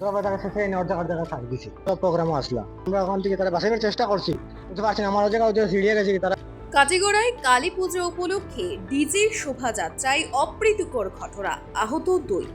তাকে শেষে এনে অর্ধেক অর্ধেক ছাড় দিছি। প্রোগ্রামও আসলাম। আমরা ওখান থেকে তারা বাসাইবার চেষ্টা করছি। বুঝতে পারছি না আমার জায়গা ওদের সিঁড়িয়ে গেছে, তারা কাটিগড়ায় কালী পুজো উপলক্ষে ডিজে শোভাযাত্রায় অপ্রীতিকর ঘটনা, আহত দুই।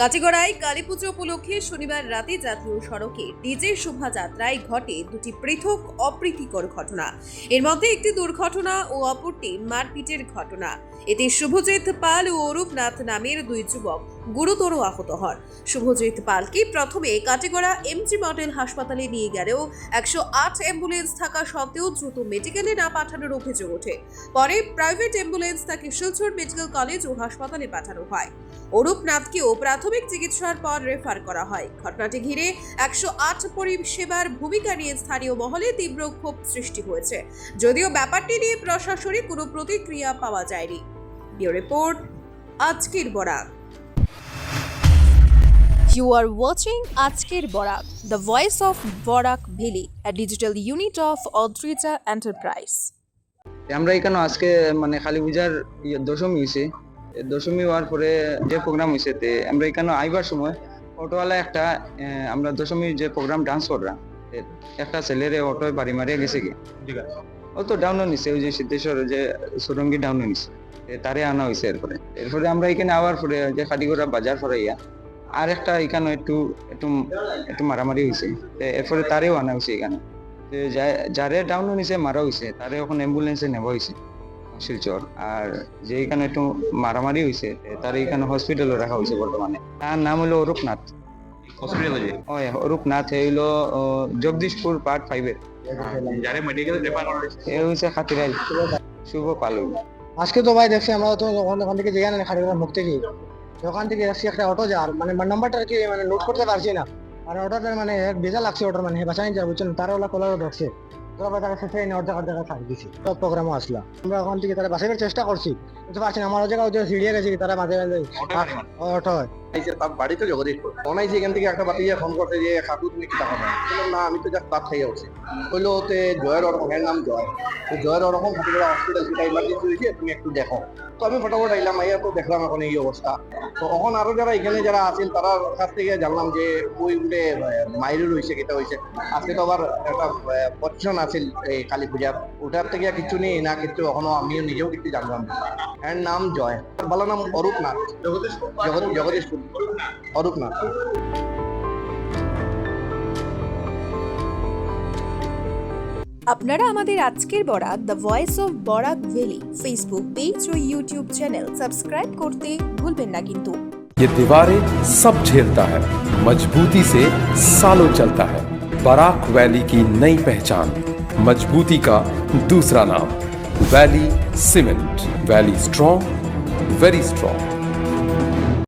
কাটিগড়ায় কালী পুজো উপলক্ষে শনিবার রাতে জাতীয় সড়কে ডিজে শোভাযাত্রায় ঘটে দুটি পৃথক অপ্রীতিকর ঘটনা। এর মধ্যে একটি দুর্ঘটনা ও অপরটি মারপিটের ঘটনা। এতে শুভজিৎ পাল ও অরূপনাথ নামের দুই যুবক গুরুতর আহত হন। শুভজিৎ পালকে প্রথমে কাটিগড়া এমজি মডেল হাসপাতালে নিয়ে গেলেও একশো আট অ্যাম্বুলেন্স থাকা সত্ত্বেও দ্রুত মেডিকেলে না পাঠানোর অভিযোগ ওঠে। পরে প্রাইভেট অ্যাম্বুলেন্স তাকে শিলচর মেডিকেল কলেজ ও হাসপাতালে পাঠানো হয়। অরূপনাথকেও প্রাথমিক চিকিৎসার পর রেফার করা হয়। ঘটনাটি ঘিরে একশো আট পরিষেবার ভূমিকা নিয়ে স্থানীয় মহলে তীব্র ক্ষোভ সৃষ্টি হয়েছে। যদিও ব্যাপারটি নিয়ে প্রশাসনিক কোনো প্রতিক্রিয়া পাওয়া যায়নি। ব্যুরো রিপোর্ট আজকের বরাক You are watching আজকের Barak the voice of Barak valley a digital unit of Odrija Enterprise আমরা এখানে আজকে মানে কালী পূজার ইয়ে দশমী হয়েছে। দশমী হওয়ার পরে যে প্রোগ্রাম হয়েছে আমরা এখানে আইবার সময় অটোওয়ালা একটা আমরা দশমীর যে প্রোগ্রাম ডান্স করলাম একটা ছেলেরে অটোয় বাড়ি মারিয়া গেছে কি ও তো ডাউনও নিছে, ওই যে সিদ্ধেশ্বর যে সুরঙ্গি ডাউনও নিছে। তারে আনা হয়েছে এরপরে। এরপরে আমরা এখানে আবার পরে যে খাটিগড়া বাজার ফরাইয়া আর একটা এখানে একটু একটু একটু মারামারি হয়েছে এরপরে তারেও আনা হয়েছে এখানে। যারে ডাউনও নিছে মারা হয়েছে তারে এখন অ্যাম্বুলেন্সে নেওয়া হয়েছে শিলচর। আর যে এখানে একটু মারামারি হয়েছে তার এখানে হসপিটালে রাখা হয়েছে বর্তমানে। তার নাম হলো অরূপনাথ অরূপনাথ হইল জগদীশপুর পার্ট ফাইভের হচ্ছে খাতিরাই শুভ পালু আজকে তো ভাই দেখছি আমরা তো ওখান ওখান থেকে যেখানে থেকে। ওখান থেকে দেখছি একটা অটো যার মানে নাম্বারটা কি মানে নোট করতে পারছি না। আর অটোটার মানে এক ভেজা লাগছে অটোর মানে বাসায় যা বুঝছেন? তারা ওলা কলারও ধরছে তারপরে তাকে শেষে এনে অর্ধেক অর্ধেক ছাড় দিছি সব প্রোগ্রামও আসলাম আমরা ওখান থেকে তারা বাসাইবার চেষ্টা করছি। বুঝতে পারছি না? আমার জায়গা ওদের সিঁড়িয়ে গেছি তারা মাঝে মাঝে অটো। অটো তার জগদীশপুর এখান থেকে একটা ফোন যে কাকু তুমি কি টাকা না, আমি তো উঠছি কইলো, তে জয়ের নাম জয়। তো জয়ের ওরকম হসপিটাল ইমার্জেন্সি হয়েছে, তুমি একটু দেখো। তো আমি আইলাম তো দেখলাম এখন এই অবস্থা। তো এখন আরও যারা এখানে যারা আছেন, তারা কাছ থেকে জানলাম যে, ওই মাইরে রয়েছে হয়েছে আজকে তো আবার একটা আছে, এই কালী পূজার। ওটার থেকে কিছু নেই, না কিছু, এখনও আমিও নিজেও কিছু জানলাম। এর নাম জয়। ভালো নাম অরূপনাথ। জগদীশপুর। জগৎ জগদীশপুর অরূপনাথ আপনারা আমাদের আজকের Barak the voice of Barak valley Facebook page O YouTube channel subscribe করতে ভুলবেন না কিন্তু ये दीवारें सब झेलता है मजबूती से सालों चलता है बराक वैली की नई पहचान मजबूती का दूसरा नाम valley cement valley strong very strong